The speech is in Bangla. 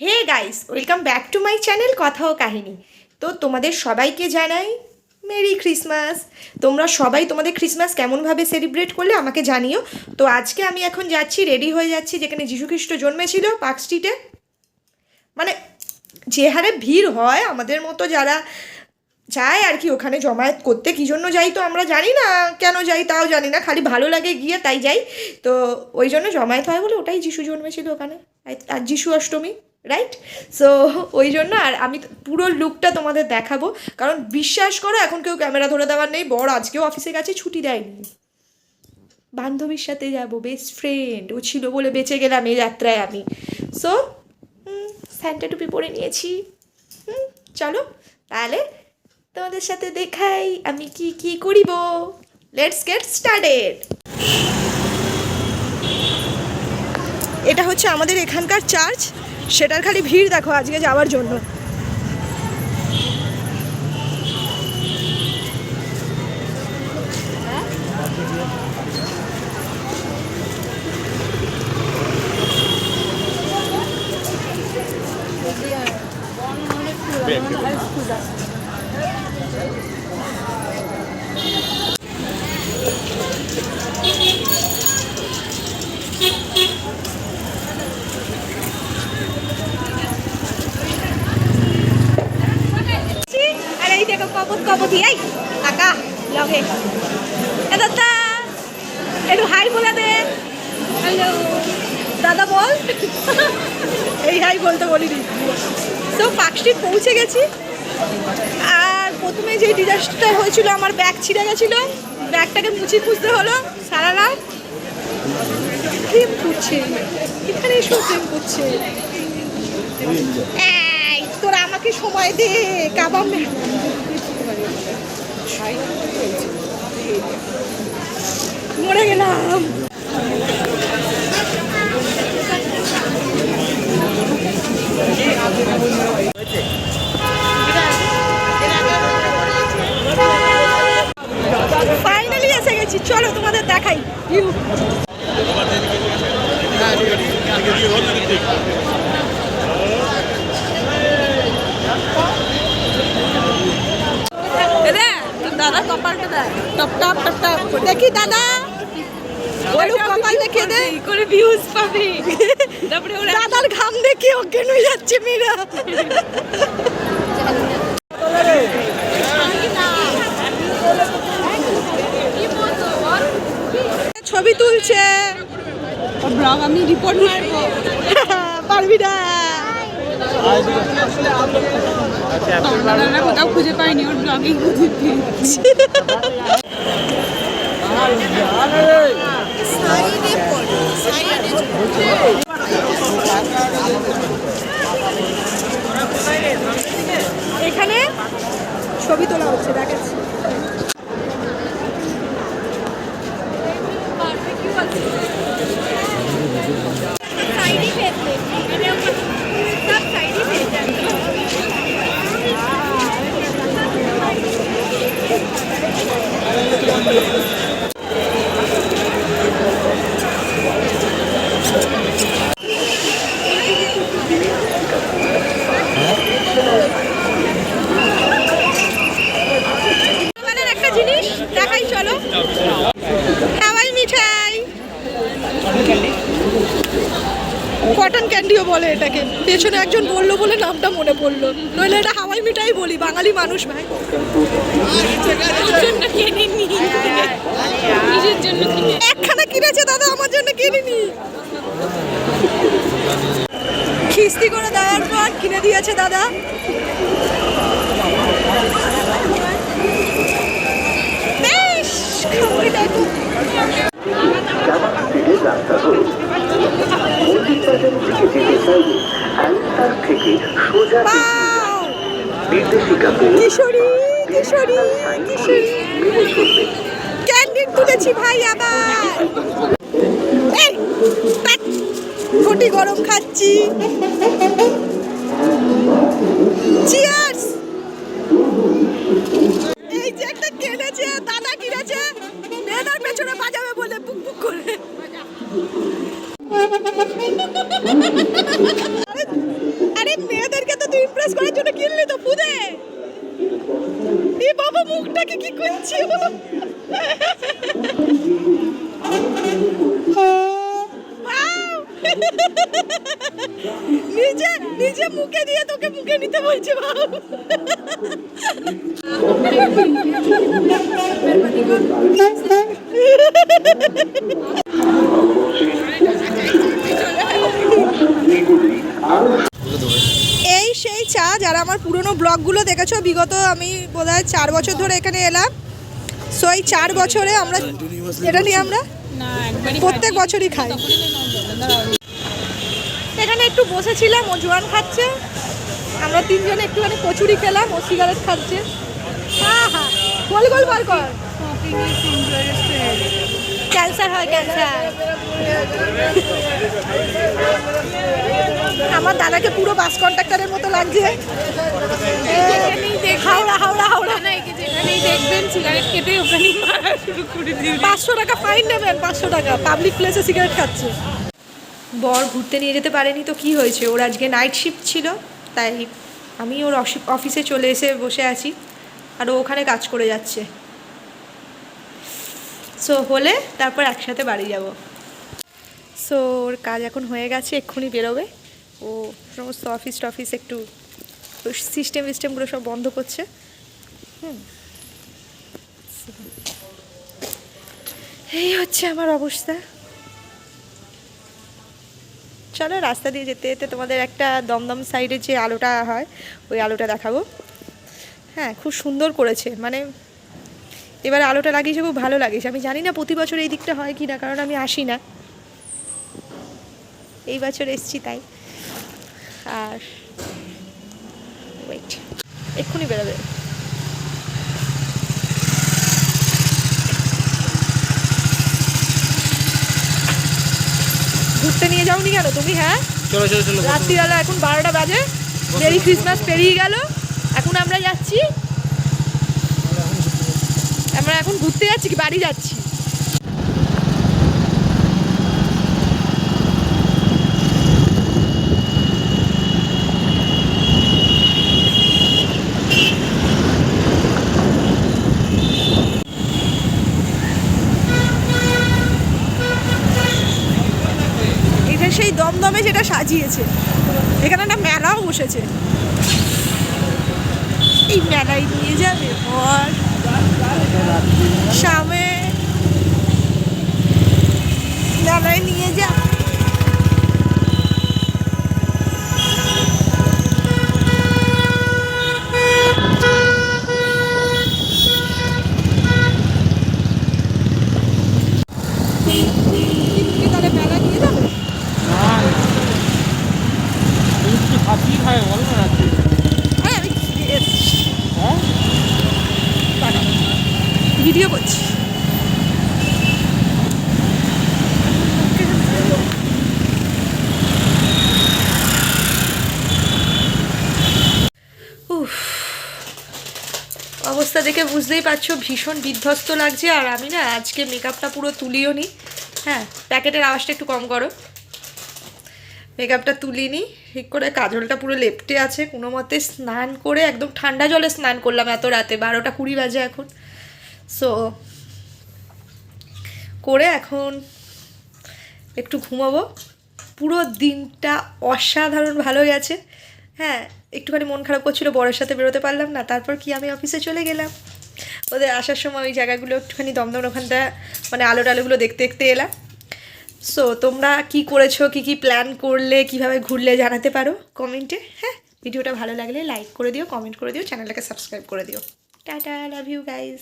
Hey guys, welcome back to my channel কথা ও কাহিনী। তো তোমাদের সবাইকে জানাই মেরি ক্রিসমাস। তোমরা সবাই তোমাদের ক্রিসমাস কেমনভাবে সেলিব্রেট করলে আমাকে জানিও। তো আজকে আমি এখন যাচ্ছি, রেডি হয়ে যাচ্ছি, যেখানে যীশুখ্রিস্ট জন্মেছিল পার্ক স্ট্রিটে। মানে যে হারে ভিড় হয় আমাদের মতো যারা যায় আর কি ওখানে জমায়েত করতে, কী জন্য যাই তো আমরা জানি না, কেন যাই তাও জানি না, খালি ভালো লাগে গিয়ে তাই যাই। তো ওই জন্য জমায়েত হয় বলে ওটাই যিশু জন্মেছিল ওখানে। আর- যিশু অষ্টমী। রাইট সো ওই জন্য আর আমি পুরো লুকটা তোমাদের দেখাবো। কারণ বিশ্বাস করো এখন কেউ ক্যামেরা ধরে দেওয়ার নেই। বড় আজকেও অফিসে গেছে ছুটি দেয়নি। বান্ধবীর সাথে যাব বেস্ট ফ্রেন্ড ও ছিল বলে বেঁচে গেলাম এই যাত্রায় আমি। সো স্যান্টা টুপি পরে নিয়েছি। হুম, চলো। তাহলে তোমাদের সাথে দেখাই আমি কি কি করিব। লেটস গেট স্টার্টেড এটা হচ্ছে আমাদের এখানকার চার্চ সেটার খালি ভিড় দেখো আজকে যাওয়ার জন্য। আর এই দেখো কবত কবতি এই, কাকা, লগে এ দাদা একটু হাই বলে দে। হ্যালো দাদা বল। এই হাই বলতে বলিনি তো স্ট্রিট পৌঁছে গেছি। আর প্রথমে যে ডিজাস্টার হয়েছিল, আমার ব্যাগ ছিঁড়ে গেছিল। ব্যাগটাকে মুছে খুঁজতে হলো সারা রাত। ক্রিম করছে। এখানে এসব ক্রিম করছে। তোরা আমাকে সময় দে মরে গেলাম ফাইনালি এসে গেছি চলো তোমাদের দেখাই। ভিউ দাদা কপালটা দেয় টপ টপ টপ টপ। দেখি দাদা। বলু কপাল দেখে দে। করে ভিউজ পাবে। তারপরে ওরা দাদার ঘাম দেখে অজ্ঞান হয়ে যাচ্ছে মীরা। ছবি তুলছে। ব্লগ আমি রিপোর্ট মারবো। পারবি না। আমরা কোথাও খুঁজে পাইনি ওর ব্লগিং খুঁজে পেয়েছি। এখানে ছবি তোলা হচ্ছে দেখাচ্ছি। muito maneiro. কটন ক্যান্ডিও বলে এটাকে। পেছনে একজন বলল বলে নামটা মনে পড়ল। নইলে এটা হাওয়াই মিঠাই বলি, বাঙালি মানুষ ভাই। একখানা কিনেছে দাদা, আমার জন্য কিনিনি। খিস্তি করে দেওয়ার পর কিনে দিয়েছে দাদা। বেশ খাওয়াই ক্যান্ডিড তুলেছি ভাই আবার। ঘটি গরম খাচ্ছি। এই যে একটা কিনেছে দাদা কিনেছে আরে, সানগ্লাস করার জন্য কিনলি তো ফুদে এ বাবা মুখটাকে কি করছি নিজে নিজে মুখে দিয়ে তোকে মুখে নিতে বলছে বাবু এই সেই চা যারা আমার পুরনো ব্লগগুলো দেখেছ, বিগত আমি বোধহয় চার বছর ধরে এখানে এলাম। সো এই চার বছরে আমরা এটা নিয়ে আমরা প্রত্যেক বছরই খাই। এখানে একটু বসেছিলাম, ও জোয়ান খাচ্ছে। আমরা তিনজনে একটুখানি কচুরি খেলাম, ও সিগারেট খাচ্ছে। হ্যাঁ হ্যাঁ গোল গোল বার কর ক্যান্সার হয়, ক্যান্সার। আমার দাদাকে পুরো বাস কন্ট্রাক্টরের মতো লাগছে। হাওড়া হাওড়া হাওড়া। দেখবেন খেতে পাঁচশো টাকা ফাইন পাঁচশো টাকা। পাবলিক প্লেসে সিগারেট খাচ্ছে। বর ঘুরতে নিয়ে যেতে পারেনি তো কি হয়েছে? ওর আজকে নাইট শিফট ছিল, তাই আমি ওর অফিসে চলে এসে বসে আছি। আর ও ওখানে কাজ করে যাচ্ছে। সো হলে তারপর একসাথে বাড়ি যাব। সো ওর কাজ এখন হয়ে গেছে, এক্ষুনি বেরোবে। ও সমস্ত অফিস টফিস একটু সিস্টেম সিস্টেমগুলো সব বন্ধ করছে। হুম। এই হচ্ছে আমার অবস্থা। চলো রাস্তা দিয়ে যেতে যেতে তোমাদের একটা দমদম সাইডে যে আলোটা হয়, ওই আলোটা দেখাবো। হ্যাঁ খুব সুন্দর করেছে। মানে এবার আলোটা লাগিয়েছে খুব ভালো লাগিয়েছে আমি জানি না প্রতি বছর এই দিকটা হয় কি না কারণ আমি আসি না। এই বছর এসছি তাই। আর ওয়েট এক্ষুনি বেরোবে। ঘুরতে নিয়ে যাওনি কেন তুমি হ্যাঁ? চলো চলো চলো রাত্রিবেলা এখন বারোটা বাজে। মেরি ক্রিসমাস পেরিয়ে গেল। এখন আমরা যাচ্ছি আমরা এখন ঘুরতে যাচ্ছি কি, বাড়ি যাচ্ছি? সেই দমদমে যেটা সাজিয়েছে। এখানে একটা মেলাও বসেছে। এই মেলায় নিয়ে যাবে বর সামনে মেলায় নিয়ে যা কি তাহলে মেলা নিয়ে যাবে তুমি কি খাচ্ছি খায় বলো না রাত্রি আরে আমি খেয়ে এসেছি। হ্যাঁ ভিডিও করছি উফ অবস্থা দেখে বুঝতেই পারছ, ভীষণ বিধ্বস্ত লাগছে। আর আমি না আজকে মেকআপটা পুরো তুলিও নি। হ্যাঁ প্যাকেটের আওয়াজটা একটু কম করো। মেকআপটা তুলিনি ঠিক করে কাজলটা পুরো লেপটে আছে। কোনো মতে স্নান করে একদম ঠান্ডা জলে স্নান করলাম এত রাতে। বারোটা কুড়ি বাজে এখন। সো করে এখন একটু ঘুমাবো। পুরো দিনটা অসাধারণ ভালো গেছে। হ্যাঁ একটুখানি মন খারাপ করছিল, বরের সাথে বেরোতে পারলাম না। তারপর কি আমি অফিসে চলে গেলাম। ওদের আসার সময় ওই জায়গাগুলো একটুখানি দমদম, ওখানটা মানে আলো টালোগুলো দেখতে দেখতে এলাম। সো তোমরা কি করেছ, কি কি প্ল্যান করলে, কীভাবে ঘুরলে জানাতে পারো কমেন্টে হ্যাঁ ভিডিওটা ভালো লাগলে লাইক করে দিও কমেন্ট করে দিও চ্যানেলটাকে সাবস্ক্রাইব করে দিও। Tata love you guys